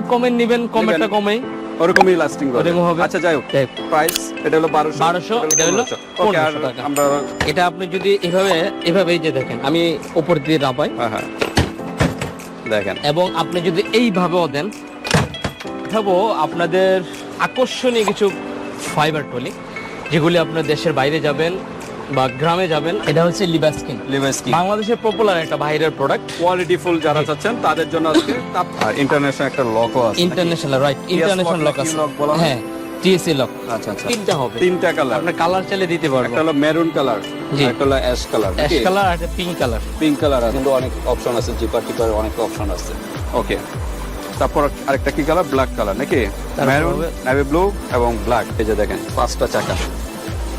নিবেন। কমেই। ওরকমই লাস্টিং হবে। আচ্ছা যাই হোক প্রাইস এটা হলো 1200 1200, এটা হলো ওকে আর 1500 টাকা। আমরা এটা আপনি যদি এভাবে এভাবে যে দেখেন আমি উপর দিয়ে রাবাই হ্যাঁ হ্যাঁ। দেখেন। এবং আপনি যদি এইভাবেও দেন দেখাবো আপনাদের আকর্ষণীয় কিছু ফাইবার টলি যেগুলি আপনার দেশের বাইরে যাবেন বা গ্রামে যাবেন এটা হচ্ছে লিবাস্কিন বাংলাদেশের পপুলার একটা বাইরের প্রোডাক্ট কোয়ালিটি ফুল যারা চাচ্ছেন তাদের জন্য আজকে আর ইন্টারন্যাশনাল একটা লকও আছে। ইন্টারন্যাশনাল রাইট ইন্টারন্যাশনাল লক আছে। হয়? হ্যাঁ টিএসসি লক আচ্ছা আচ্ছা। তিনটা হবে। তিনটা কালার আপনি কালার চাইলে দিতে পারবেন একটা হলো মেরুন কালার একটা হলো অ্যাশ কালার অ্যাশ কালার আর একটা পিঙ্ক কালার পিঙ্ক কালার আছে। কিন্তু অনেক অপশন আছে জিপার টিপার অনেক অপশন আছে। ওকে তারপর আরেকটা কি কালার ব্ল্যাক কালার নাকি? মেরুন নেভি ব্লু এবং ব্ল্যাক এই যে দেখেন পাঁচটা চাকা।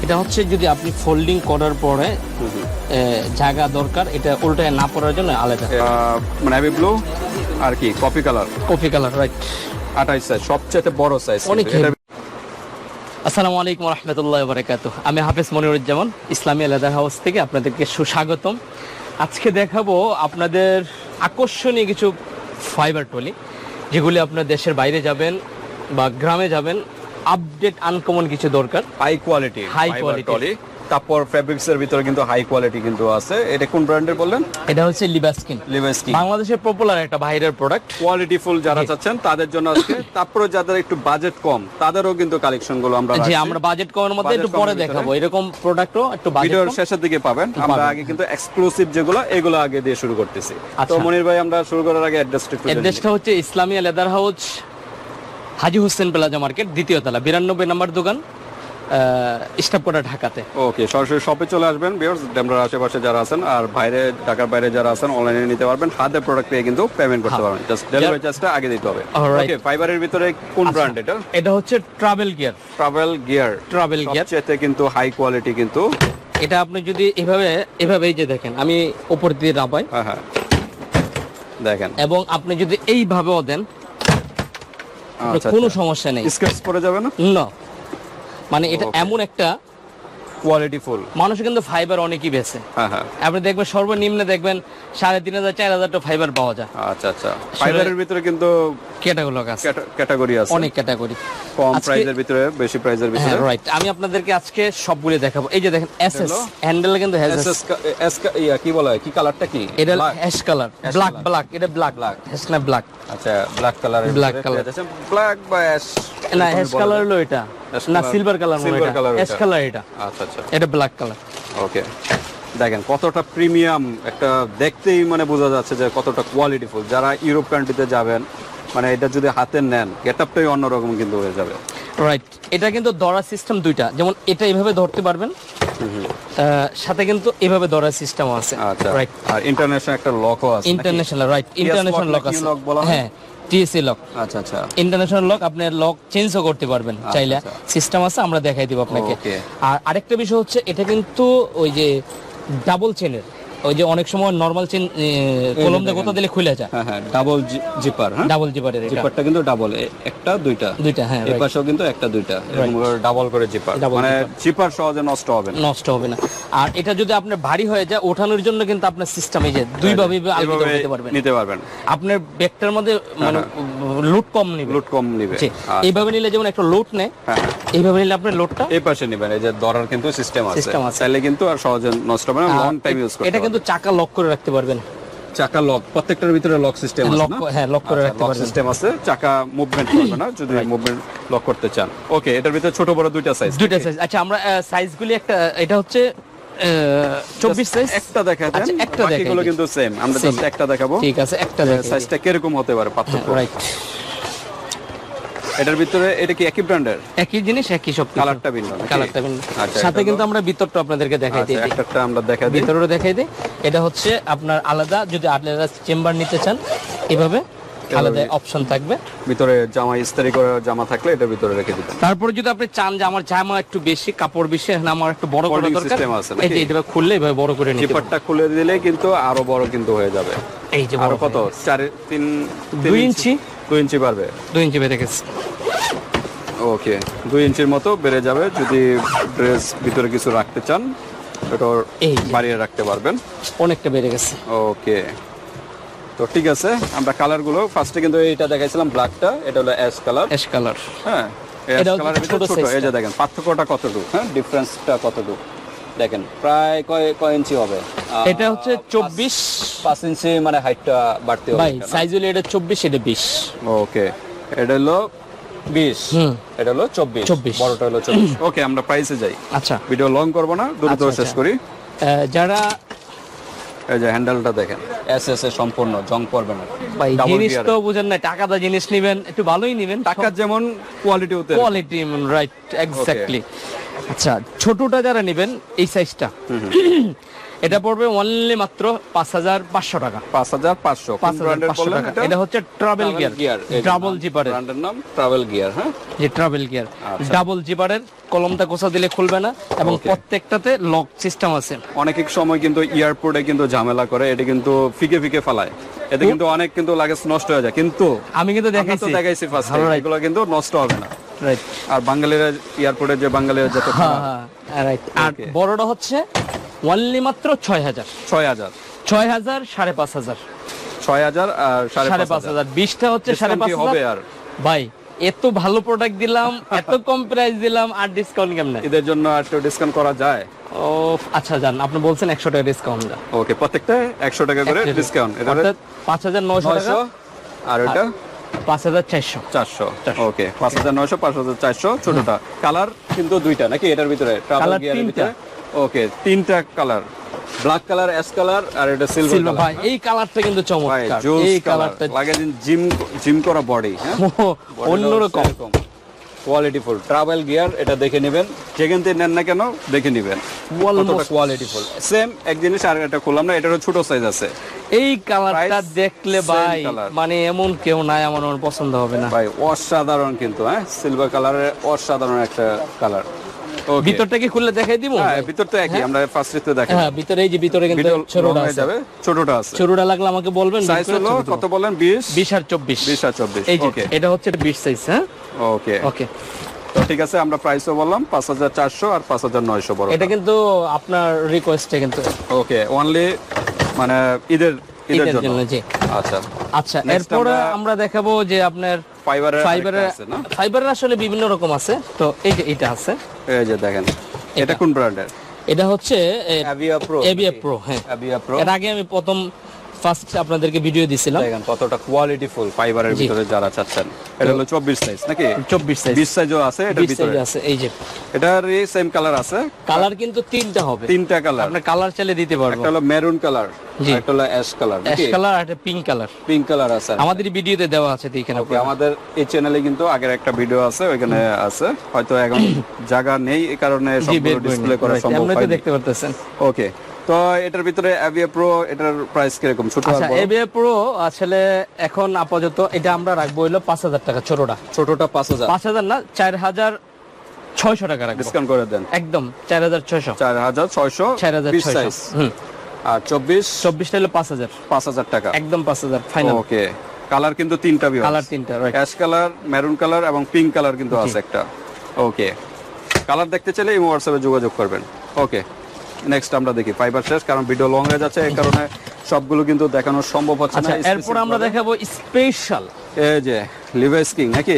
এটা হচ্ছে যদি আপনি ফোল্ডিং করার পরে জায়গা দরকার এটা উল্টায় না পড়ার জন্য আলাদা। নেভি ব্লু আর কি coffee colour coffee colour right আঠাইশ সাইজ সবচেয়ে বড় সাইজ অনেক। আসসালামু আলাইকুম রহমতুল্লাহ বারাকাতু আমি হাফেজ মনিরুজ্জামান ইসলামী লেদার হাউস থেকে আপনাদেরকে সুস্বাগতম। আজকে দেখাবো আপনাদের আকর্ষণীয় কিছু ফাইবার টলি যেগুলি আপনার দেশের বাইরে যাবেন বা গ্রামে যাবেন আপডেট আনকমন কিছু দরকার। High quality quality। টলি তারপর ফেব্রিক্স এর ভিতরে কিন্তু হাই কোয়ালিটি কিন্তু আছে। এটা কোন ব্র্যান্ডের বললেন? এটা হচ্ছে লিবাস্কিন লিভাইস কি বাংলাদেশের পপুলার একটা বাইরের প্রোডাক্ট কোয়ালিটি ফুল যারা চাচ্ছেন তাদের জন্য আজকে। তারপরে যাদের একটু বাজেট কম তাদেরও কিন্তু কালেকশনগুলো আমরা রাখছি। আমরা বাজেট কমের মধ্যে একটু পরে। দেখাবো। এরকম প্রোডাক্টও একটু বাজেট ভিডিওর শেষের দিকে পাবেন। আমরা আগে কিন্তু এক্সক্লুসিভ যেগুলো এগুলো আগে দিয়ে শুরু করতেছি। তো আচ্ছা। মনির ভাই আমরা শুরু করার আগে অ্যাড্রেসটা একটু অ্যাড্রেসটা হচ্ছে Islamia leather house Haji Hossain plaza market দ্বিতীয় তলা বিরানব্বই নম্বর দোকান ঢাকাতে। ওকে সরাসরি শপে চলে আসবেন বিয়ার্স ডেমরার আশেপাশে যারা আছেন আর বাইরে ঢাকার বাইরে যারা আছেন অনলাইনে নিতে পারবেন। হাতে প্রোডাক্ট পেয়ে কিন্তু পেমেন্ট করতে পারবেন। জাস্ট ডেলিভারি চার্জটা আগে দিতে হবে। হ্যাঁ। ওকে ফাইবারের ভিতরে কোন ব্র্যান্ড এটা? এটা হচ্ছে travel gear travel gear travel gear কিন্তু হাই কোয়ালিটি কিন্তু এটা আপনি যদি এভাবে এভাবে এই যে দেখেন আমি উপর দিয়ে রাবাই। হ্যাঁ হ্যাঁ। দেখেন। এবং আপনি যদি এইভাবেও দেন আচ্ছা কোনো সমস্যা নেই। স্ক্র্যাচ পড়ে যাবে না? না। মানে এটা এমন একটা কোয়ালিটি ফুল মানুষ কিন্তু ফাইবার অনেকই বেছে। হ্যাঁ হ্যাঁ। আপনি দেখবেন সর্বনিম্নে দেখবেন সাড়ে তিন হাজার চার হাজার ফাইবার পাওয়া যায়। আচ্ছা আচ্ছা। ফাইবারের ভিতরে কিন্তু ক্যাটাগরি আছে। ক্যাটাগরি আছে। অনেক ক্যাটাগরি কম প্রাইজের ভিতরে বেশি প্রাইজের হ্যাঁ ভিতরে? রাইট আমি আপনাদেরকে আজকে সবগুলো দেখাবো। এই যে দেখেন এসএস হ্যান্ডেল কিন্তু এসএস এস ইয়া, কি বলা হয় কি কালারটা কি? এটা? অ্যাশ কালার ব্ল্যাক ব্ল্যাক এটা ব্ল্যাক Black। হ্যাশ না ব্ল্যাক আচ্ছা ব্ল্যাক কালারের Black color। ব্ল্যাক বা অ্যাশ না কালার হলো এটা। না সিলভার কালার অ্যাশ কালার এটা। আচ্ছা আচ্ছা। এটা ব্ল্যাক কালার ওকে দেখেন কতটা প্রিমিয়াম একটা দেখতেই মানে বোঝা যাচ্ছে যে কতটা কোয়ালিটিফুল যারা ইউরোপ কান্ট্রিতে যাবেন মানে এটা যদি হাতে নেন গেটআপটাই অন্যরকম কিন্তু হয়ে যাবে। রাইট এটা কিন্তু ধরার সিস্টেম দুইটা। যেমন এটা এইভাবে ধরতে পারবেন সাথে কিন্তু এভাবে ধরার সিস্টেম আছে। আচ্ছা। রাইট আর ইন্টারন্যাশনাল একটা লকও আছে ইন্টারন্যাশনাল রাইট ইন্টারন্যাশনাল লক আছে। lock বলা হয়? টিএসসি লক আচ্ছা আচ্ছা। ইন্টারন্যাশনাল লক আপনি লক চেঞ্জও করতে পারবেন। চাইলে আচ্ছা। সিস্টেম আছে আমরা দেখাই দিব আপনাকে। আর আরেকটা বিষয় হচ্ছে এটা কিন্তু ওই যে ডাবল চেনের ওই যে অনেক সময় নরমাল চেন কলম দিয়ে দিলে খুলে যায়। হ্যাঁ হ্যাঁ ডাবল জিপার হ্যাঁ? ডাবল জিপারের জিপারটা কিন্তু ডাবল একটা দুইটা। দুইটা হ্যাঁ এই পাশেও কিন্তু একটা দুইটা। এরকম ডাবল করে জিপার মানে জিপার সহজে নষ্ট হবে না। নষ্ট হবে না। আর এটা যদি আপনার ভারী হয়ে যায় ওঠানোর জন্য কিন্তু আপনার সিস্টেম এই যে দুই ভাবে আলগিত নিতে পারবেন। নিতে পারবেন। আপনার ব্যাগটার মধ্যে মানে লুট কম নিবে। লুট কম নিবে। আচ্ছা। এইভাবে নিলে যেমন একটা লোড নেয় হ্যাঁ হ্যাঁ। এইভাবে নিলে আপনার লোডটা এই পাশে নিবেন। এই যে ধরার কিন্তু সিস্টেম আছে। System আছে। চাইলে কিন্তু আর সহজে নষ্ট হবে না। লং টাইম ইউজ করতে এটা কিন্তু চাকা লক করে রাখতে পারবেন। চাকা লক প্রত্যেকটার ভিতরে লক সিস্টেম আছে লক আচ্ছা, হ্যাঁ লক করে রাখতে পারবেন। সিস্টেম আছে চাকা মুভমেন্ট করবে না যদি মুভমেন্ট লক করতে চান। ওকে এটার ভিতরে ছোট বড় দুইটা সাইজ দুইটা সাইজ আচ্ছা আমরা সাইজগুলি একটা এটা হচ্ছে চব্বিশ সাইজ একটা দেখা দেন আচ্ছা, একটা বাকিগুলো কিন্তু সেম আমরা জাস্ট একটা দেখাবো। ঠিক আছে একটা দেখাই সাইজটা কীরকম হতে পারে পার্থক্য? রাইট এটার ভিতরে এটা কি একই ব্র্যান্ডের একই জিনিস একই সব কালারটা ভিন্ন কালারটা ভিন্ন। আচ্ছা, সাথে কিন্তু আমরা ভিতরটা আপনাদেরকে দেখাই আচ্ছা দিই। একটা আমরা দেখা দিই। ভিতরেও দেখাই দিই। এটা হচ্ছে আপনার আলাদা যদি আলাদা চেম্বার নিতে চান এভাবে আলাদা অপশন থাকবে। ভিতরে জামা ইস্তারি করে জামা থাকলে এটার ভিতরে রেখে দিবেন। তারপরে যদি আপনি চান যে আমার জামা একটু বেশি কাপড় বেশি এখন আমার একটু বড় করে দরকার এই যে এটা খুললে এভাবে বড় করে নিতে জিপারটা খুলে দিলে কিন্তু আরও বড় কিন্তু হয়ে যাবে। এই যে বড় কত? চার তিন তিন দুই ইঞ্চি। দুই ইঞ্চি বাড়বে? দুই ইঞ্চি বেড়ে গেছে। ওকে দুই ইঞ্চির মতো বেড়ে যাবে। যদি ড্রেস ভিতরে কিছু রাখতে চান এটা এই বাড়িয়ে রাখতে পারবেন। অনেকটা বেড়ে গেছে। ওকে তো ঠিক আছে আমরা কালারগুলো ফার্স্টে কিন্তু এটা দেখাইছিলাম ব্ল্যাকটা এটা হলো অ্যাশ কালার অ্যাশ কালার হ্যাঁ এটা কালারের ভিতরে ছোট এই যে দেখেন পার্থক্যটা কতটুকু? হ্যাঁ ডিফারেন্সটা কতটুকু? দেখেন প্রায় কয় কয় ইঞ্চি হবে? এটা হচ্ছে চব্বিশ। পাঁচ ইঞ্চি মানে হাইটটা বাড়তে হবে ভাই সাইজ হলো এটা চব্বিশ এটা বিশ। ওকে এটা হলো বিশ। এটা হলো চব্বিশ। 24 বড়টা হলো চব্বিশ। ওকে আমরা প্রাইসে যাই। আচ্ছা। ভিডিও লং করব না দ্রুত আচ্ছা, শেষ আচ্ছা। করি। যারা এই যে হ্যান্ডেলটা দেখেন এস এস এ সম্পূর্ণ জং পড়বে না। ভাই জিনিস তো বুঝেন না টাকাটা জিনিস নিবেন একটু ভালোই নিবেন। টাকার যেমন কোয়ালিটি হতে কোয়ালিটি রাইট এক্স্যাক্টলি আচ্ছা ছোটটা যারা নেবেন এই সাইজটা এটা পড়বে অনলি মাত্র পাঁচ হাজার পাঁচশো টাকা। পাঁচ হাজার পাঁচশো। পাঁচ হাজার পাঁচশো টাকা। এটা? হচ্ছে ট্রাভেল গিয়ার ডাবল জিপারের ব্র্যান্ডের নাম? ট্রাভেল গিয়ার হ্যাঁ? যে ট্রাভেল গিয়ার। ডাবল জিপারের কলমটা কোসা দিলে খুলবে না এবং প্রত্যেকটাতে লক সিস্টেম আছে। অনেক সময় কিন্তু এয়ারপোর্টে কিন্তু ঝামেলা করে এটা কিন্তু ফিকে ফিকে ফেলায়। এতে কিন্তু অনেক কিন্তু লাগেজ নষ্ট হয়ে যায়। কিন্তু আমি কিন্তু দেখাইছি। দেখাইছি ফার্স্ট এগুলো কিন্তু নষ্ট হবে না। রাইট আর বাঙালিরা এয়ারপোর্টে যে বাঙালিরা যত হ্যাঁ হ্যাঁ। রাইট আর বড়টা হচ্ছে অনলি মাত্র ছয় হাজার। ছয় হাজার। ছয় হাজার সাড়ে পাঁচ হাজার। ছয় হাজার সাড়ে পাঁচ হাজার। বিশটা হচ্ছে সাড়ে পাঁচ হবে আর? ভাই এত ভালো প্রোডাক্ট দিলাম এত কম প্রাইস দিলাম আর ডিসকাউন্ট কেমনে? ঈদের জন্য আর একটু ডিসকাউন্ট করা যায়। ও আচ্ছা যান আপনি বলছেন একশো টাকা ডিসকাউন্ট ওকে প্রত্যেকটা একশো টাকা করে ডিসকাউন্ট এটা পাঁচ হাজার নয়শো টাকা। আর এটা? পাঁচ হাজার চারশো। চারশো। ওকে পাঁচ হাজার নয়শো পাঁচ হাজার চারশো ছোটটা। কালার কিন্তু দুইটা নাকি এটার ভিতরে? গিয়ারের তিনটা। ওকে তিনটা colour black colour ash colour আর এটা সিলভার ভাই এই কালারটা কিন্তু চমৎকার। এই কালারটা লাগে জিম জিম করা বডি হ্যাঁ? অন্যরকম। কোয়ালিটি ফুল ট্রাভেল গিয়ার এটা দেখে নেবেন। যেখান থেকে নেন না কেন দেখে নেবেন। কোয়ালিটি ফুল সেম এক জিনিস আর একটা খুললাম না এটারও ছোট সাইজ আছে। এই কালারটা দেখলে ভাই মানে এমন কেউ নাই আমার পছন্দ হবে না। ভাই অসাধারণ কিন্তু হ্যাঁ? সিলভার কালারের অসাধারণ একটা কালার ভিতরটা কি খুলে দেখাই দিব? হ্যাঁ ভিতর তো একই আমরা ফার্স্ট রিতে দেখেন হ্যাঁ ভিতরে এই যে ভিতরে কিন্তু ছোটটা আছে। যাবে ছোটটা আছে। ছোটটা লাগলে আমাকে বলবেন সাইজ হলো কত বলেন? 20 বিশ আর চব্বিশ। 20 আর 24 এই যে এটা হচ্ছে বিশ সাইজ হ্যাঁ? ওকে ওকে তো ঠিক আছে আমরা প্রাইসও বললাম 5400 আর 5900 বড় এটা কিন্তু আপনার রিকোয়েস্টে কিন্তু। ওকে অনলি মানে ঈদের ঈদের জন্য। জি। আচ্ছা। আচ্ছা এরপরে আমরা দেখাবো যে আপনার ফাইবারের ফাইবারের ফাইবারের আসলে বিভিন্ন রকম আছে। তো এই যে এটা আছে। এই যে দেখেন এটা কোন ব্র্যান্ডের এটা হচ্ছে অ্যাভিয়া প্রো এবিএফ প্রো হ্যাঁ। অ্যাভিয়া প্রো এর আগে আমি প্রথম ফার্স্ট আপনাদেরকে ভিডিও দিছিলাম। দেখেন কতটা কোয়ালিটি ফুল ফাইবারের ভিতরে যারা চাচ্ছেন। এটা হলো 24 সাইজ নাকি? চব্বিশ সাইজ 20 সাইজও আছে বিশ ভিতরে। আছে এই যে। এটার সেম কালার আছে। কালার কিন্তু তিনটা হবে। তিনটা কালার আপনার কালার চাইলে দিতে পারব। একটা হলো মেরুন কালার একটা হলো অ্যাশ কালার অ্যাশ কালার আর একটা পিঙ্ক কালার পিঙ্ক কালার আছে। আমাদের ভিডিওতে দেওয়া আছে এখানে আমাদের এই চ্যানেলে কিন্তু আগের একটা ভিডিও আছে ওইখানে আছে। হয়তো এখন জায়গা নেই এই কারণে সবগুলো ডিসপ্লে করা সম্ভব এমনি তো দেখতে পারতেছেন। ওকে তো এটার ভিতরে অ্যাভিয়া প্রো এটার প্রাইস কীরকম? ছোট আচ্ছা প্রো আসলে এখন আপাতত এটা আমরা রাখব হইল পাঁচ হাজার টাকা ছোটটা। ছোটটা পাঁচ হাজার। পাঁচ হাজার না চার হাজার ছয়শো টাকা রাখব। ডিসকাউন্ট করে দেন। একদম চার হাজার ছয়শো। চার হাজার ছয়শো চার হাজার বিশ ছয়শো সাইজ আর চব্বিশ? চব্বিশটা হলো পাঁচ হাজার। পাঁচ হাজার টাকা। একদম পাঁচ হাজার ফাইনাল ওকে কালার কিন্তু তিনটা কালার তিনটা right ash colour maroon colour এবং পিঙ্ক কালার কিন্তু আছে একটা। ওকে কালার দেখতে চাইলে এই হোয়াটসঅ্যাপে যোগাযোগ করবেন। ওকে নেক্সট আমরা দেখি ফাইবার শেষ কারণ ভিডিও লং হয়ে যাচ্ছে এই কারণে সবগুলো কিন্তু দেখানো সম্ভব হচ্ছে আচ্ছা না এরপর আমরা দেখাবো স্পেশাল এই যে লিভাইস কিং নাকি।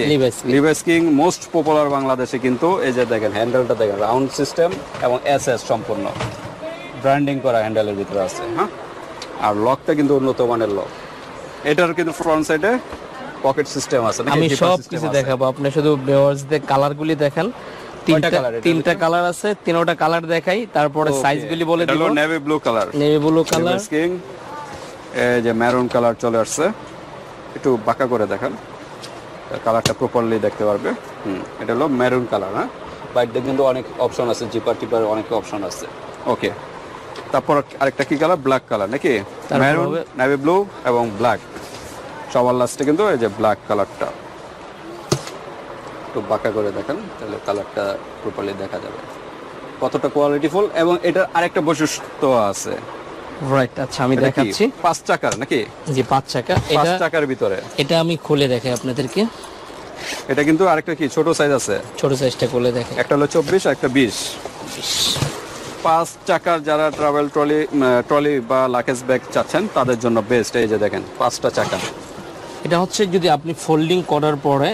লিভাইস কিং মোস্ট পপুলার বাংলাদেশে কিন্তু এই যে দেখেন হ্যান্ডেলটা দেখেন রাউন্ড সিস্টেম এবং এস এস সম্পূর্ণ। ব্র্যান্ডিং করা হ্যান্ডেলের ভিতরে আছে হ্যাঁ? আর লকটা কিন্তু উন্নত মানের লক এটার কিন্তু ফ্রন্ট সাইডে পকেট সিস্টেম আছে? আমি সব কিছু। দেখাবো আপনি শুধু ভিউয়ার্সদের কালার গুলি দেখেন। তিনটা কালার আছে তিনটা কালার দেখাই তারপরে Okay, সাইজ গুলি বলে দিব। Navy blue colour navy blue colour Levi's এই যে মেরুন কালার চলে আসছে। একটু বাঁকা করে দেখান। কালারটা প্রপারলি দেখতে পারবে। হুম এটা হলো মেরুন কালার হ্যাঁ? বাইরে কিন্তু অনেক অপশন আছে জিপার টিপার অনেক অপশন আছে। ওকে তারপর আরেকটা কি কালার ব্ল্যাক কালার নাকি? মেরুন নেভি ব্লু এবং ব্ল্যাক সবার লাস্টে কিন্তু এই যে ব্ল্যাক কালারটা একটু বাঁকা করে দেখেন তাহলে কালারটা প্রপারলি দেখা যাবে। কতটা কোয়ালিটিফুল এবং এটার আরেকটা বৈশিষ্ট্য আছে। রাইট আচ্ছা আমি দেখাচ্ছি। পাঁচ চাকার নাকি? যে পাঁচ চাকা পাঁচ চাকার ভিতরে। এটা আমি খুলে দেখাই আপনাদেরকে। এটা কিন্তু আরেকটা কি? ছোট সাইজ আছে? ছোট সাইজটা খুলে দেখাই। একটা হলো চব্বিশ একটা বিশ। পাঁচ চাকার যারা ট্রাভেল ট্রলি ট্রলি বা লাকেজ ব্যাগ চাচ্ছেন তাদের জন্য বেস্ট এই যে দেখেন পাঁচটা চাকা। এটা হচ্ছে যদি আপনি ফোল্ডিং করার পরে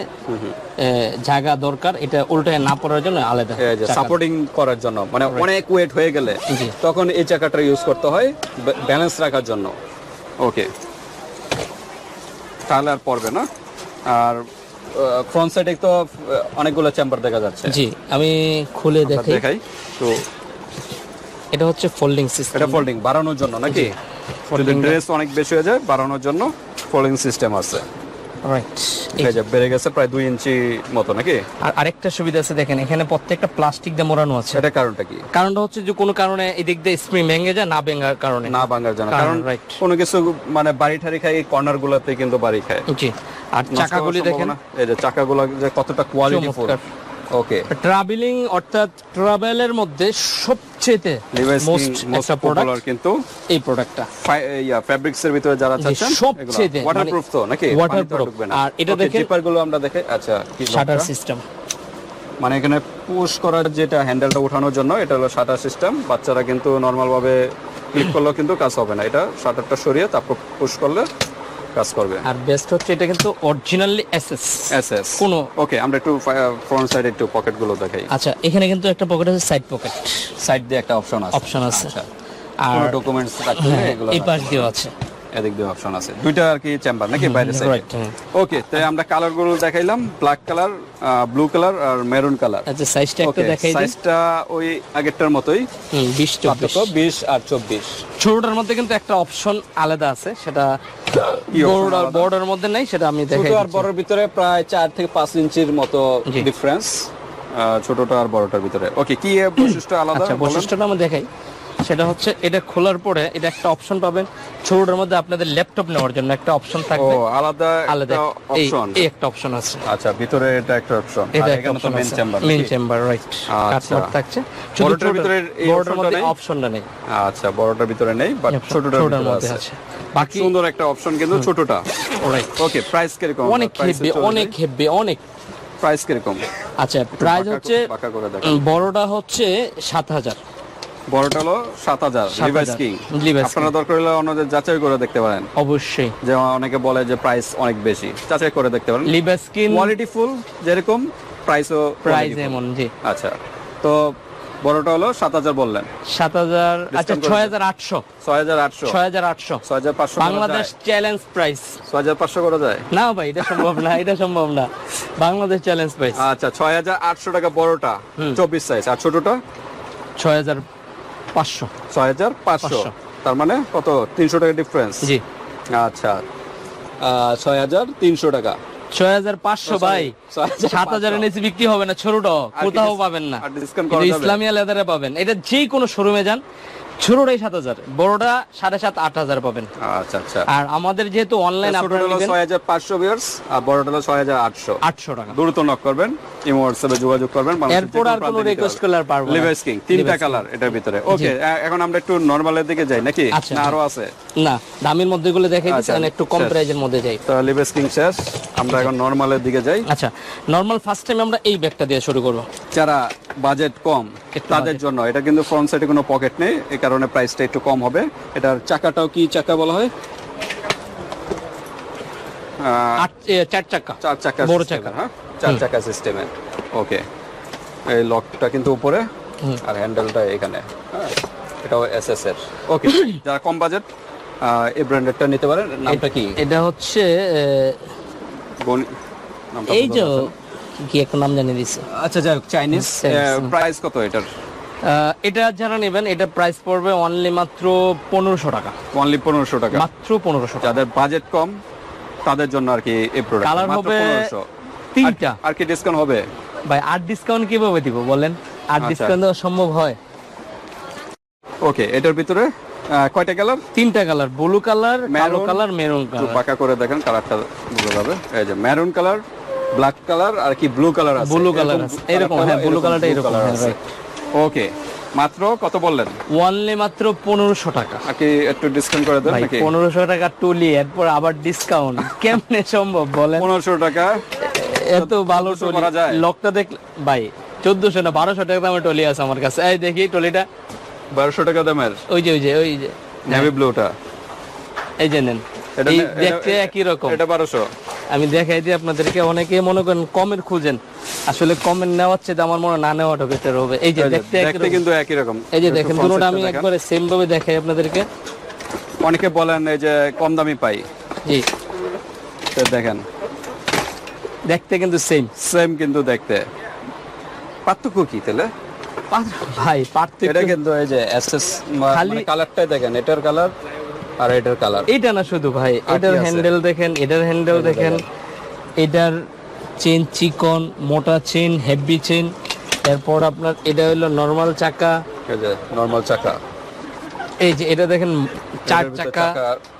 জায়গা দরকার এটা উল্টায় না পড়ার জন্য আলাদা সাপোর্টিং করার জন্য। মানে অনেক ওয়েট হয়ে গেলে তখন এই চাকাটা ইউজ করতে হয় ব্যালেন্স রাখার জন্য। ওকে তাহলে আর পড়বে না। আর ফ্রন্ট সাইডে তো অনেকগুলো চেম্বার দেখা যাচ্ছে। জি আমি খুলে দেখাই দেখাই। তো এটা হচ্ছে ফোল্ডিং সিস্টেম এটা ফোল্ডিং বাড়ানোর জন্য নাকি? ড্রেস অনেক বেশি হয়ে যায় বাড়ানোর জন্য। ফোল্ডিং সিস্টেম আছে। রাইট বেড়ে গেছে প্রায় দুই ইঞ্চি মতো নাকি? আর আরেকটা সুবিধা আছে দেখেন এখানে প্রত্যেকটা প্লাস্টিক দিয়ে মোড়ানো আছে। সেটা কারণটা কি? কারণটা হচ্ছে যে কোনো কারণে এদিক দিয়ে স্প্রিং ভেঙে যায় না ভেঙার কারণে। না ভাঙার জন্য। কারণ, কারণ কোনো কিছু মানে বাড়ি ঠাড়ি খাই কর্নার গুলাতে কিন্তু বাড়ি খায়। জি। আর চাকাগুলি দেখেন। এই যে চাকাগুলো যে কতটা চমৎকার। ওকে ট্রাভেলিং অর্থাৎ ট্রাভেলের মধ্যে সবচেয়ে লিভাইস মোস্ট একটা প্রোডাক্ট কিন্তু এই প্রোডাক্টটা ইয়া এর ভিতরে যারা চাচ্ছেন সবচেয়ে ওয়াটারপ্রুফ তো নাকি? waterproof। আর এটা দেখেন- জিপারগুলো আমরা দেখে আচ্ছা কি শাটার সিস্টেম মানে এখানে পুশ করার যেটা হ্যান্ডেলটা ওঠানোর জন্য এটা হলো শাটার সিস্টেম বাচ্চারা কিন্তু নর্মাল ভাবে ক্লিক করলেও কিন্তু কাজ হবে না। এটা শাটারটা সরিয়ে তারপর পুশ করলে কাজ করবে। আর বেস্ট হচ্ছে এটা কিন্তু অরিজিনালি এসএস এসএস কোন ওকে আমরা একটু ফ্রন্ট সাইডে একটু পকেটগুলো দেখাই। আচ্ছা এখানে কিন্তু একটা পকেট আছে সাইড পকেট সাইড দিয়ে একটা অপশন আছে। অপশন আছে। আচ্ছা। আর ডকুমেন্টস রাখতে হ্যাঁ, এগুলো এই পাশ দিয়েও আছে। এদিক দিয়ে অপশন আছে। দুইটা আর কি চেম্বার নাকি বাইরে সাইডে ওকে তাই আমরা কালারগুলো দেখাইলাম ব্ল্যাক কালার ব্লু কালার আর মেরুন কালার আচ্ছা সাইজটা একটা দেখাই সাইজটা ওই আগেরটার মতোই। হুম, বিশ চব্বিশ। পার্থক্য বিশ আর চব্বিশ। ছোটটার মধ্যে কিন্তু একটা অপশন আলাদা আছে সেটা বড় আলাদা? মধ্যে নাই সেটা আমি ছোট দেখাই আর বড়র ভিতরে প্রায় চার থেকে পাঁচ ইঞ্চির মতো ডিফারেন্স ছোটটা আর বড়টার ভিতরে। ওকে কি বৈশিষ্ট্য আলাদা আচ্ছা বৈশিষ্ট্যটা আমি দেখাই। সেটা হচ্ছে এটা খোলার পরে এটা একটা অপশন পাবেন। ছোটটার মধ্যে আপনাদের ল্যাপটপ নেওয়ার জন্য একটা অপশন থাকবে। ও আলাদা আলাদা অপশন এই একটা অপশন আছে। আচ্ছা ভিতরে এটা একটা অপশন এটা একটা এখানে তো option main chamber main chamber right আচ্ছা। কাটমাট থাকছে। শুধু বড়টার ছোট- ভিতরে এই বড়টার মধ্যে নেই? অপশনটা নেই। আচ্ছা বড়টার ভিতরে নেই বাট ছোটটার ছোটটার ভিতরে মধ্যে আছে। বাকি সুন্দর একটা অপশন কিন্তু ছোটটা। রাইট ওকে প্রাইস কীরকম? অনেক হেভি অনেক হেভি অনেক। প্রাইস কীরকম? আচ্ছা প্রাইস হচ্ছে বড়টা হচ্ছে সাত হাজার। বড়টা হলো সাত হাজার 7,000 লিভাইস কিং আপনারা দরকার হলে অন্যদের যাচাই করে দেখতে পারেন। অবশ্যই। যে অনেকে বলে যে প্রাইস অনেক বেশি। যাচাই করে দেখতে পারেন। লিবাস স্কিন কোয়ালিটি ফুল যেরকম প্রাইসও প্রাইস এমন জি। আচ্ছা। তো বড়টা হলো সাত হাজার বললেন। সাত হাজার আচ্ছা ছয় হাজার আটশো। ছয় হাজার আটশো। ছয় হাজার আটশো। ছয় হাজার পাঁচশো বাংলাদেশ চ্যালেঞ্জ প্রাইস ছয় হাজার পাঁচশো করা যায়। না ভাই এটা সম্ভব না এটা সম্ভব না। বাংলাদেশ চ্যালেঞ্জ প্রাইস আচ্ছা ছয় হাজার আটশো টাকা বড়টা। চব্বিশ সাইজ আর ছোটটা? ছয় হাজার পাঁচশো। ছয় হাজার পাঁচশো। তার মানে কত? তিনশো টাকা ডিফারেন্স জি। আচ্ছা। ছয় হাজার তিনশো টাকা। ছয় হাজার পাঁচশো ভাই। সাত হাজারের নিচে বিক্রি হবে না ছোট আর কোথাও পাবেন না? ইসলামিয়া লেদারে পাবেন। এটা যে কোনো শোরুমে যান। ছোটটাই সাত হাজার বড়টা সাড়ে সাত আট হাজার পাবেন। আচ্ছা আচ্ছা। আর আমাদের যেহেতু অনলাইন আপনারা নেবেন ছয় হাজার পাঁচশো বিয়ার্স আর বড়টা হলো ছয় হাজার আটশো। আটশো টাকা। দ্রুত নক করবেন ইমো হোয়াটসঅ্যাপে যোগাযোগ করবেন এরপর আর কোনো রিকোয়েস্ট করলে আর পারব লিভাইস কিং তিনটা কালার এটার ভিতরে। ওকে এখন আমরা একটু নরমালের দিকে যাই নাকি? আচ্ছা। না আরও আছে? না দামের মধ্যে গুলো দেখাই আচ্ছা, একটু কম প্রাইজের মধ্যে যাই। তো লিভাইস কিং শেষ আমরা এখন নরমালের দিকে যাই। আচ্ছা নর্মাল ফার্স্ট টাইম আমরা এই ব্যাগটা দিয়ে শুরু করব। যারা বাজেট কম তাদের জন্য এটা কিন্তু ফ্রন্ট সাইডে কোনো পকেট নেই কারণে প্রাইসটা একটু কম হবে। এটার চাকাটাও কি চাকা বলা হয়? আহ, আট এ, চার চাকা। চার চাকা বড় চাকা। হ্যাঁ? চার চাকা সিস্টেমের ওকে এই লকটা কিন্তু উপরে আর হ্যান্ডেলটা এখানে হ্যাঁ? এটাও এসএস এর। ওকে যারা কম বাজেট এই ব্র্যান্ডেরটা নিতে পারেন নামটা কি? এটা হচ্ছে এ, বনি- নামটা এই যে কি একটা নাম জানিয়ে দিছে। আচ্ছা যাই হোক চাইনিজ প্রাইস কত এটার? এটা যারা নেবেন এটা প্রাইস পড়বে অনলি মাত্র পনেরোশো টাকা। অনলি পনেরোশো টাকা। মাত্র পনেরোশো যাদের বাজেট কম তাদের জন্য আর কি এই প্রোডাক্ট মাত্র হবে তিনটা। আর কি ডিসকাউন্ট হবে? ভাই আর ডিসকাউন্ট কীভাবে দিব বলেন? আর আচ্ছা। ডিসকাউন্ট দেওয়া সম্ভব হয়? ওকে এটার ভিতরে কয়টা কালার তিনটা কালার ব্লু কালার কালো কালার মেরুন কালার পাকা করে দেখেন কালারটা বোঝা যাবে। এই যে মেরুন কালার ব্ল্যাক কালার আর কি ব্লু কালার আছে। Blue colour আছে। এরকম, হ্যাঁ, blue colourটা এরকম, হ্যাঁ, ওকে মাত্র কত বললেন? ওয়ানলি মাত্র পনেরোশো টাকা। আর একটু ডিসকাউন্ট করে দেন নাকি? পনেরোশো টাকা টুলি এরপর আবার ডিসকাউন্ট কেমনে সম্ভব বলেন? পনেরোশো টাকা? এত ভালো 1400 টলি? লকটা দেখ ভাই চোদ্দশো না বারোশো টাকা দামের টলি আছে আমার কাছে। এই দেখি টলিটা। বারোশো টাকা দামের? ওই যে ওই যে ওই যে। নেভি ব্লুটা এই যে নেন। দেখতে একই রকম। এটা বারোশো। আমি দেখাই দিই আপনাদেরকে অনেকে মনে করেন কমের খুঁজেন। আসলে কমের নেওয়ার চেয়ে আমার মনে না নেওয়াটা বেটার হবে। এই যে দেখতে। কিন্তু একই রকম। এই যে দেখেন দুটোটা আমি একবারে সেম ভাবে দেখাই আপনাদেরকে। অনেকে বলেন এই যে কম দামি পাই। জি। তো দেখেন। দেখতে কিন্তু সেম সেম কিন্তু দেখতে। পার্থক্য কি তাহলে? ভাই পার্থক্য এটা কিন্তু এই যে এসএস খালি- মানে কালারটাই দেখেন এটার কালার আর এটার কালার এইটা না শুধু ভাই এটার হ্যান্ডেল দেখেন এটার হ্যান্ডেল দেখেন। এটার চেন চিকন মোটা চেন হেভি চেন এরপর আপনার এটা হলো নর্মাল চাকা। নরমাল চাকা। এই যে এটা দেখেন চার চাকা।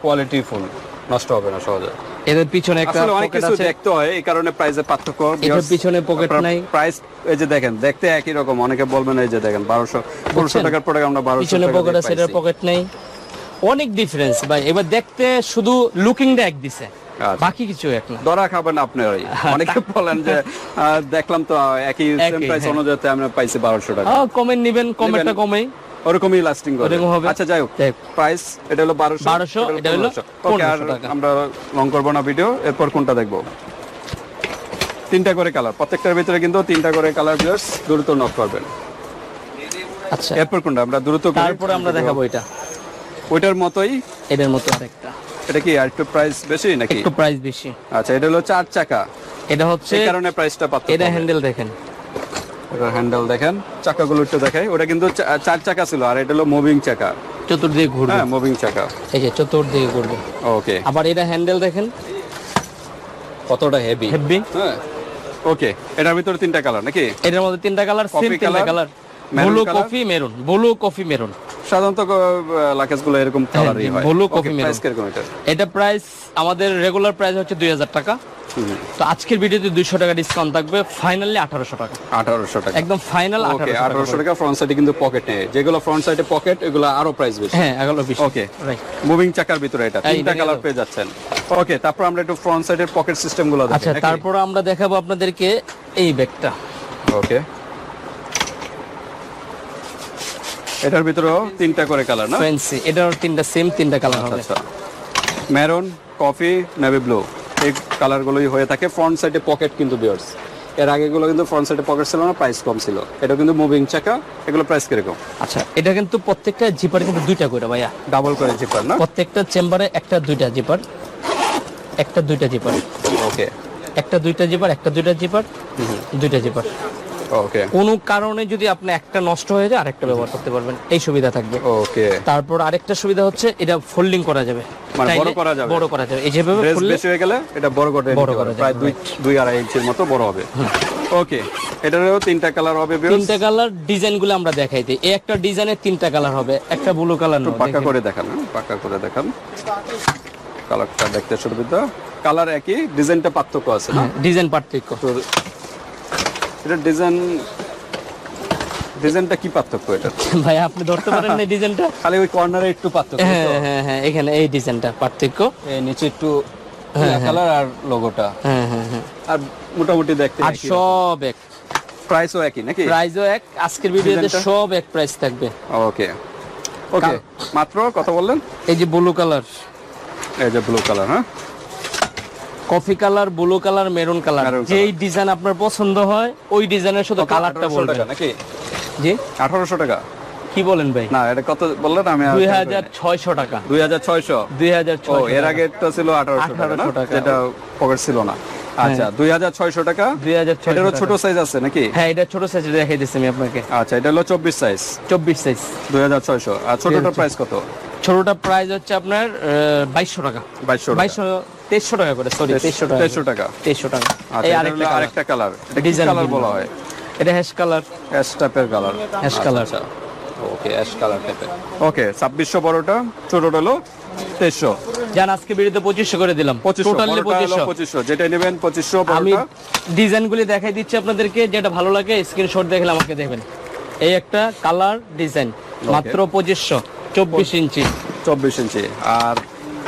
কোয়ালিটি ফুল নষ্ট হবে না সহজে। এদের পিছনে একটা অনেক পকেট কিছু দেখতে হয় এই কারণে প্রাইসের পার্থক্য। এটার পিছনে pocket নাই। প্রাইস এই যে দেখেন দেখতে একই রকম অনেকে বলবেন এই যে দেখেন বারোশো পনেরোশো বুঝছেন? টাকার প্রোডাক্ট আমরা বারোশো পিছনে পকেট আছে এটার পকেট নেই। অনেক ডিফারেন্স ভাই। এবার দেখতে শুধু লুকিংটা এক দিছে। আচ্ছা। বাকি কিছু এক না। ধরা খাবেন অনেকে বলেন যে দেখলাম তো একই সেম প্রাইস হ্যাঁ। অনুযায়ী আমরা পাইছি বারোশো টাকা। হ্যাঁ কমেন্ট নিবেন কমেন্টটা নিবেন। কমেই। ওরকমই লাস্টিং করে। আচ্ছা যাই হোক। প্রাইস এটা হলো বারোশো। 1200, এটা হলো ওকে আর আমরা লং করব না ভিডিও এরপর কোনটা দেখব? তিনটা করে কালার প্রত্যেকটার ভিতরে কিন্তু তিনটা করে কালার ভিউয়ার্স দ্রুত নক করবেন। আচ্ছা। এরপর কোনটা? আমরা দ্রুত। তারপরে আমরা দেখাবো এটা। ওইটার মতোই? এদের মতো আরেকটা এটা কি আর একটু প্রাইস বেশি নাকি? একটু প্রাইস বেশি। আচ্ছা এটা হলো চার চাকা। এটা হচ্ছে সেই কারণে প্রাইসটা পাচ্ছেন এটা হ্যান্ডেল দেখেন। এটার হ্যান্ডেল দেখেন। চাকাগুলো একটু দেখাই। ওটা কিন্তু চার চাকা ছিল আর এটা হলো মুভিং চাকা। চতুর্দিকে ঘুরবে। হ্যাঁ মুভিং চাকা। এই যে চতুর্দিকে ঘুরবে। ওকে আবার এটা হ্যান্ডেল দেখেন। কতটা হেভি হেভি হ্যাঁ। ওকে এটার ভিতরে তিনটা কালার নাকি? এটার মধ্যে তিনটা কালার সেম তিনটা colour blue coffee maroon blue coffee maroon সাধারণত এরকম কালারই হয়। blue coffee maroon। প্রাইস কীরকম এটা? এটা প্রাইস আমাদের রেগুলার প্রাইস হচ্ছে দুই হাজার টাকা। তো আজকের ভিডিওতে দুইশো টাকা ডিসকাউন্ট থাকবে ফাইনালি আঠারোশো টাকা। আঠারোশো টাকা। একদম ফাইনাল ওকে আঠারোশো আঠারোশো টাকা ফ্রন্ট সাইডে কিন্তু পকেট নেই। যেগুলো ফ্রন্ট সাইডে পকেট এগুলো আরও প্রাইস বেশি। হ্যাঁ এগারো বিশ। ওকে রাইট মুভিং চাকার ভিতরে এটা। তিনটা কালার পেয়ে যাচ্ছেন। ওকে তারপর আমরা একটু ফ্রন্ট সাইডের পকেট সিস্টেমগুলো আচ্ছা তারপর আমরা দেখাবো আপনাদেরকে এই ব্যাগটা ওকে এটার ভিতরেও তিনটা করে কালার না? ফ্যান্সি এটার তিনটা সেম তিনটা কালার হবে। আচ্ছা। মেরুন কফি নেভি ব্লু এই কালারগুলোই হয়ে থাকে। ফ্রন্ট সাইডে পকেট কিন্তু বিয়ার্স এর আগেগুলো কিন্তু ফ্রন্ট সাইডে পকেট ছিল না প্রাইস কম ছিল। এটা কিন্তু মুভিং চাকা এগুলো প্রাইস কীরকম? আচ্ছা এটা কিন্তু প্রত্যেকটা জিপারে কিন্তু দুইটা করে ভাইয়া। ডাবল করে জিপার না? প্রত্যেকটা চেম্বারে একটা দুইটা জিপার একটা দুইটা জিপার ওকে একটা দুইটা জিপার একটা দুইটা জিপার দুইটা জিপার ওকে কোনো কারণে যদি আপনি একটা নষ্ট হয়ে যায় আরেকটা ব্যবহার করতে পারবেন। এই সুবিধা থাকবে। ওকে তারপর আরেকটা সুবিধা হচ্ছে এটা ফোল্ডিং করা যাবে। মানে বড় করা যাবে। বড় করা যাবে। এই যেভাবে বেশি হয়ে গেলে এটা বড় করে বড় করা প্রায় দুই দুই আড়াই ইঞ্চির মতো বড় হবে। ওকে এটারও তিনটা কালার হবে তিনটা কালার ডিজাইনগুলো আমরা দেখাই দিই। এই একটা ডিজাইনের তিনটা কালার হবে একটা ব্লু কালার একটু পাকা করে দেখান হ্যাঁ? পাকা করে দেখান। কালারটা দেখতে সুবিধা। কালার একই ডিজাইনটা পার্থক্য আছে না? ডিজাইন পার্থক্য। তো এটা ডিজাইন ডিজাইনটা কি পার্থক্য এটা ভাই আপনি ধরতে পারেন না ডিজাইনটা খালি ওই কর্নারে একটু পার্থক্য হ্যাঁ হ্যাঁ হ্যাঁ এখানে এই ডিজাইনটা পার্থক্য। এই নিচে একটু কালার আর লোগোটা হ্যাঁ হ্যাঁ হ্যাঁ। আর মোটামুটি দেখতে আর সব এক। প্রাইসও একই নাকি? প্রাইসও এক আজকের ভিডিওতে? সব এক প্রাইস থাকবে। ওকে ওকে মাত্র কত বললেন? এই যে ব্লু কালার এই যে ব্লু কালার হ্যাঁ? Coffee colour blue colour maroon colour. যেই ডিজাইন আপনার পছন্দ হয় ওই ডিজাইনের শুধু কালারটা বলবেন। নাকি? জি? আঠারোশো টাকা। কি বলেন ভাই? না এটা কত বললেন? আমি আর দুই হাজার ছয়শো টাকা। দুই হাজার ছয়শো? দুই হাজার ও ছয়শো এর আগে একটা ছিল টাকা না? 1800 টাকা। যেটা পকেট ছিল না। আচ্ছা দুই হাজার ছয়শো টাকা? দুই হাজার এটারও ছোট সাইজ আছে নাকি? হ্যাঁ এটা ছোট সাইজ দেখাই দিচ্ছি আমি আপনাকে। আচ্ছা এটা হলো চব্বিশ সাইজ চব্বিশ সাইজ দুই হাজার ছয়শো। আর ছোটটার প্রাইস কত? ছোটটা প্রাইস হচ্ছে আপনার বাইশশো টাকা। বাইশশো বাইশশো তেইশশো টাকা করে সরি তেইশশো টাকা। তেইশশো টাকা। তেইশশো টাকা। আচ্ছা এই আরেকটা কালার আরেকটা কালার বলা হয়? এটা হ্যাশ কালার অ্যাশ টাইপের colour ash colour okay ash colour টাইপের ওকে ছাব্বিশশো বড়টা ছোটটা হলো তেইশশো। জান আজকে ভিডিওতে পঁচিশশো করে দিলাম। টোটালি পঁচিশশো। পঁচিশশো। যেটা নেবেন পঁচিশশো আমি ডিজাইনগুলি দেখাই দিচ্ছি আপনাদেরকে যেটা ভালো লাগে স্ক্রিনশট দেখলে আমাকে দেখবেন। এই একটা কালার ডিজাইন মাত্র পঁচিশশো চব্বিশ ইঞ্চি। চব্বিশ ইঞ্চি। আর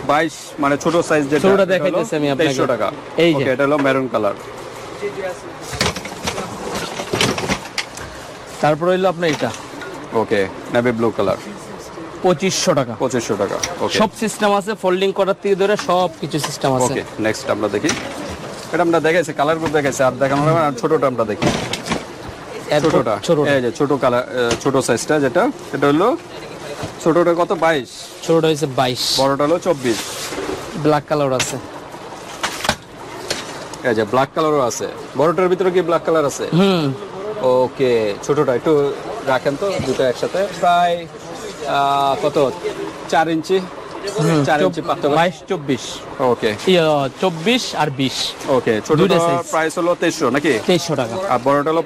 বাইশ মানে ছোট সাইজ যেটা ছোটটা দেখাইতেছি আমি আপনাকে। 2300 টাকা। এই যে। ওকে এটা হলো মেরুন কালার তারপর হইল আপনার এটা। ওকে নেভি ব্লু কালার পঁচিশশো টাকা। পঁচিশশো টাকা ওকে সব সিস্টেম আছে ফোল্ডিং করার থেকে ধরে সব কিছু সিস্টেম আছে। ওকে নেক্সট আমরা দেখি। এটা আমরা দেখাইছি কালারগুলো দেখাইছি আর দেখানো হবে আর ছোটটা আমরা দেখি। ছোটটা ছোটটা। এই যে ছোট কালার ছোট সাইজটা যেটা এটা হলো ছোটটা কত? বাইশ। ছোটটা হচ্ছে বাইশ। বড়টা হলো চব্বিশ। ব্ল্যাক কালার আছে। এই যে ব্ল্যাক কালারও আছে। বড়টার ভিতরে কি ব্ল্যাক কালার আছে? হুম। ওকে ছোটটা একটু রাখেন তো দুটো একসাথে। প্রায় কত? চার ইঞ্চি। চার ইঞ্চি ওকে। ইয়ে, চব্বিশ আর বিশ। ওকে ছোটটা প্রাইস হলো নাকি? টাকা। আর বড়টা হলো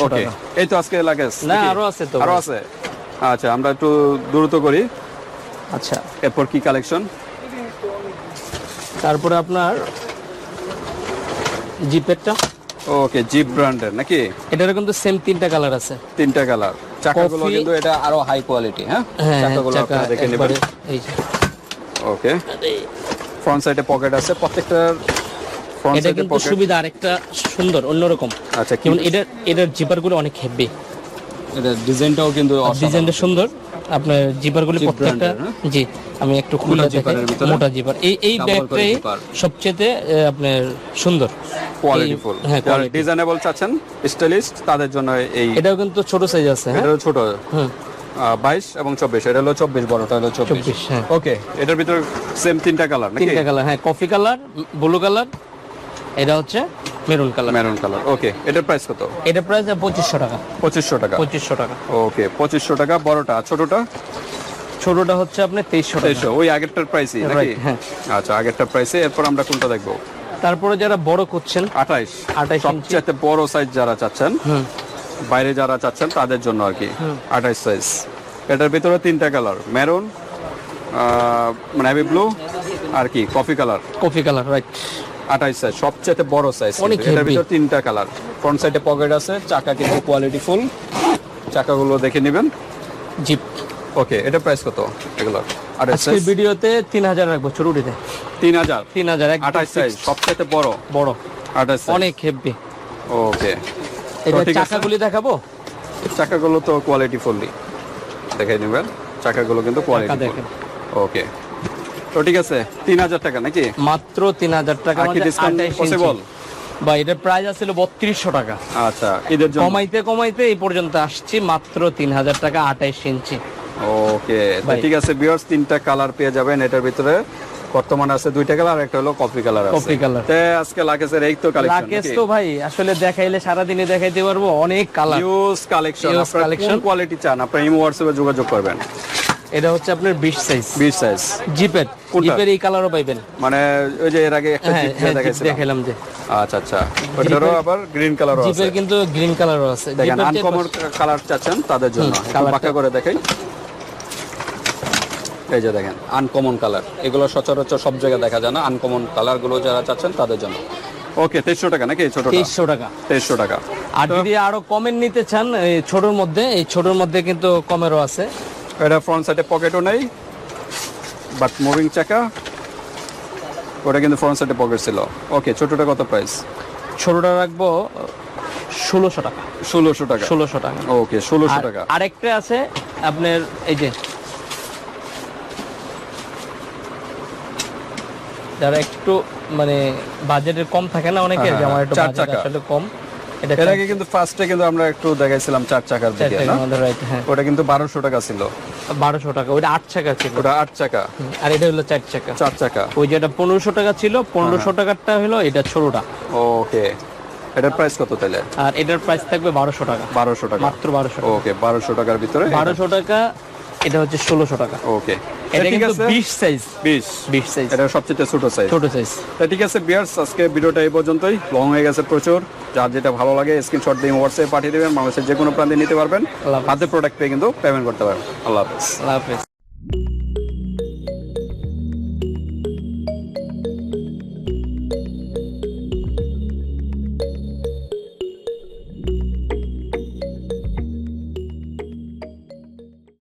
হলো টাকা। এই তো আজকে লাগে না, আরও আছে তো। আরও আছে? আচ্ছা আমরা একটু দ্রুত করি। আচ্ছা। এরপর কি কালেকশন তারপরে আপনার জিপেরটা ওকে জিপ ব্র্যান্ডের নাকি? এটারও কিন্তু সেম তিনটা কালার আছে। তিনটা কালার চাকাগুলো কিন্তু এটা আরও হাই কোয়ালিটি হ্যাঁ? হ্যাঁ চাকাগুলো আপনারা দেখে নেবেন। এই যে। ওকে। ফ্রন্ট সাইডে পকেট আছে প্রত্যেকটার ফ্রন্ট এটা সাইডে কিন্তু সুবিধা আরেকটা সুন্দর অন্যরকম। আচ্ছা যেমন এটার এটার জিপারগুলো অনেক হেভি এটা ডিজাইনটাও কিন্তু ডিজাইনটা সুন্দর। আপনার জিপারগুলো Jeep প্রত্যেকটা জি আমি একটু খুলে দেখাই মোটা জিপার। এই এই ব্যাগটাই সবচেয়ে আপনার সুন্দর। কোয়ালিটি এই- ফুল হ্যাঁ ডিজাইনেবল চাচ্ছেন? স্টাইলিস্ট তাদের জন্য এই এটাও কিন্তু ছোট সাইজ আছে হ্যাঁ? এটা ছোট। হুম। বাইশ এবং চব্বিশ। এটা হলো চব্বিশ বড়টা হলো চব্বিশ। চব্বিশ হ্যাঁ। ওকে এটার ভিতরে সেম তিনটা কালার তিনটা কালার হ্যাঁ কফি কালার ব্লু কালার এটা হচ্ছে maroon colour maroon colour okay এটার প্রাইস কত? এটা প্রাইস পঁচিশশো টাকা। পঁচিশশো টাকা। পঁচিশশো টাকা। ওকে পঁচিশশো টাকা বড়টা ছোটটা? ছোটটা হচ্ছে আপনার তেইশশো টাকা। তেইশশো ওই আগেরটার প্রাইসই নাকি? হ্যাঁ। আচ্ছা আগেরটার প্রাইসে এরপর আমরা কোনটা দেখব? তারপরে যারা বড় করছেন আঠাইশ। 28 ইঞ্চি। সবচেয়ে বড় সাইজ যারা চাচ্ছেন হুম। বাইরে যারা চাচ্ছেন তাদের জন্য আর কি। আঠাইশ সাইজ এটার ভিতরে তিনটা কালার মেরুন নেভি ব্লু আর কি coffee colour coffee colour right আঠাইশ সাইজ সবচেয়ে বড় সাইজ এটার। ভিতরে তিনটা কালার ফ্রন্ট সাইডে পকেট আছে চাকা কিন্তু কোয়ালিটি ফুল চাকাগুলো দেখে নেবেন। জিপ ওকে এটা প্রাইস কত এগুলো? আজকের ভিডিওতে তিন হাজার রাখব চুরুটিতে তিন হাজার? তিন হাজার আঠাইশ সাইজ সবচেয়ে বড়? বড়। আঠাইশ সাইজ অনেক হেভি ওকে এটা। চাকাগুলি দেখাবো? চাকাগুলো তো কোয়ালিটি ফুললি দেখে নেবেন। চাকাগুলো কিন্তু কোয়ালিটি। ওকে তো ঠিক আছে তিন হাজার টাকা নাকি? মাত্র তিন হাজার টাকা আর কি আমাদের discount 28 ইঞ্চি। possible? বা এটার প্রাইস আছিল বত্রিশশো টাকা। আচ্ছা জন্য? কমাইতে কমাইতে এই পর্যন্ত আসছি মাত্র তিন হাজার টাকা আঠাইশ ইঞ্চি ওকে ঠিক আছে বিয়ার্স তিনটা কালার পেয়ে যাবেন এটার ভিতরে। বর্তমানে আছে দুইটা কালার একটা হলো কফি কালার Coffee colour। তে আজকে লাগেছে এই তো কালেকশন রাকেশ তো ভাই আসলে দেখাইলে সারাদিনে দেখাইতে পারব অনেক কালার ইউজ কালেকশন আপনারা কোন কোয়ালিটি চান? আপনারা ইমো হোয়াটসঅ্যাপে যোগাযোগ করবেন। এটা হচ্ছে আপনার বিশ সাইজ বিশ সাইজ জিপের। জিপের এই কালারও পাইবেন। মানে ওই যে এর আগে একটা হ্যাঁ জিপ হ্যাঁ দেখাইছিলাম। দেখাইলাম যে। আচ্ছা আচ্ছা। ওটারও আবার গ্রিন কালারও আছে। জিপের কিন্তু গ্রিন কালারও আছে। দেখেন আনকমন কালার চাচ্ছেন তাদের জন্য। একটু colourটা- করে দেখাই। এই যে দেখেন আনকমন কালার এগুলো সচরাচর সব জায়গায় দেখা যায় না। আনকমন কালারগুলো যারা চাচ্ছেন তাদের জন্য। ওকে তেইশশো টাকা নাকি ছোটটা? তেইশশো টাকা। তেইশশো টাকা। আর যদি আরও কমের নিতে চান এই ছোটর মধ্যে এই ছোটর মধ্যে কিন্তু কমেরও আছে। এটা ফ্রন্ট সাইডে পকেটও নেই বাট মুভিং চাকা ওটা কিন্তু ফ্রন্ট সাইডে পকেট ছিল। ওকে ছোটটা কত প্রাইস ছোটটা রাখব ষোলোশো টাকা। ষোলোশো টাকা। ষোলোশো টাকা। ওকে ষোলোশো টাকা। আরেকটা আছে আপনার এই যে যারা একটু মানে বাজেটের কম থাকে না অনেকে হ্যাঁ, আমার একটু চার বাজেট। আসলে কম। এর আগে কিন্তু ফার্স্টে কিন্তু আমরা একটু দেখাইছিলাম চার চাকার দিকে না? হ্যাঁ। ওটা কিন্তু বারোশো টাকা ছিল। বারোশো টাকা ওইটা আট চাকা ছিল। ওটা আট চাকা। আর এটা হলো চার চাকা। চার চাকা। ওই যেটা পনেরোশো টাকা ছিল পনেরোশো হ্যাঁ। টাকারটা হলো এটা ছোটটা। ওকে। এটার প্রাইস কত তাহলে? আর এটার প্রাইস থাকবে বারোশো টাকা। বারোশো টাকা। মাত্র বারোশো ওকে বারোশো টাকার ভিতরে। বারোশো টাকা এটা হচ্ছে ষোলোশো টাকা। ওকে এটা ঠিক কিন্তু আছে? বিশ সাইজ বিশ। বিশ সাইজ এটা সবচেয়ে ছোট সাইজ ছোট সাইজ ঠিক আছে বিয়ার্স আজকে ভিডিওটা এই পর্যন্তই। লং হয়ে গেছে প্রচুর। যার যেটা ভালো লাগে স্ক্রিনশট দিয়ে হোয়াটসঅ্যাপে পাঠিয়ে দেবেন। মানুষের যে কোনো প্রান্তে নিতে পারবেন। হাতে প্রোডাক্ট পেয়ে কিন্তু পেমেন্ট করতে পারবেন। আল্লাহ হাফেজ। আল্লাহ হাফেজ।